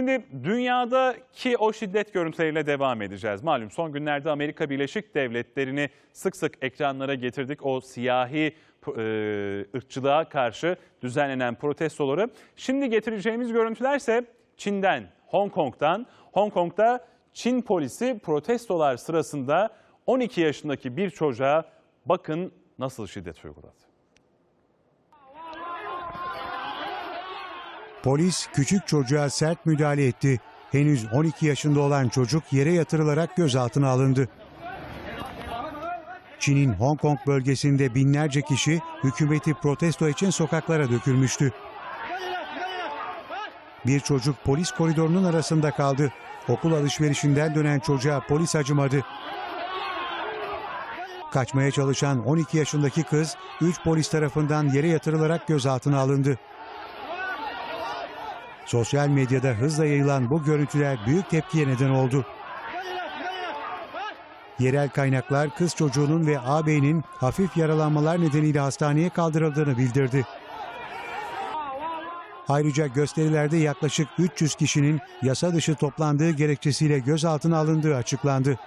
Şimdi dünyadaki o şiddet görüntüleriyle devam edeceğiz. Malum son günlerde Amerika Birleşik Devletleri'ni sık sık ekranlara getirdik. O siyahi e, ırkçılığa karşı düzenlenen protestoları. Şimdi getireceğimiz görüntülerse Çin'den, Hong Kong'dan. Hong Kong'da Çin polisi protestolar sırasında 12 yaşındaki bir çocuğa bakın nasıl şiddet uyguladı. Polis küçük çocuğa sert müdahale etti. Henüz 12 yaşında olan çocuk yere yatırılarak gözaltına alındı. Çin'in Hong Kong bölgesinde binlerce kişi hükümeti protesto için sokaklara dökülmüştü. Bir çocuk polis koridorunun arasında kaldı. Okul alışverişinden dönen çocuğa polis acımadı. Kaçmaya çalışan 12 yaşındaki kız 3 polis tarafından yere yatırılarak gözaltına alındı. Sosyal medyada hızla yayılan bu görüntüler büyük tepkiye neden oldu. Yerel kaynaklar kız çocuğunun ve ağabeyinin hafif yaralanmalar nedeniyle hastaneye kaldırıldığını bildirdi. Ayrıca gösterilerde yaklaşık 300 kişinin yasa dışı toplandığı gerekçesiyle gözaltına alındığı açıklandı.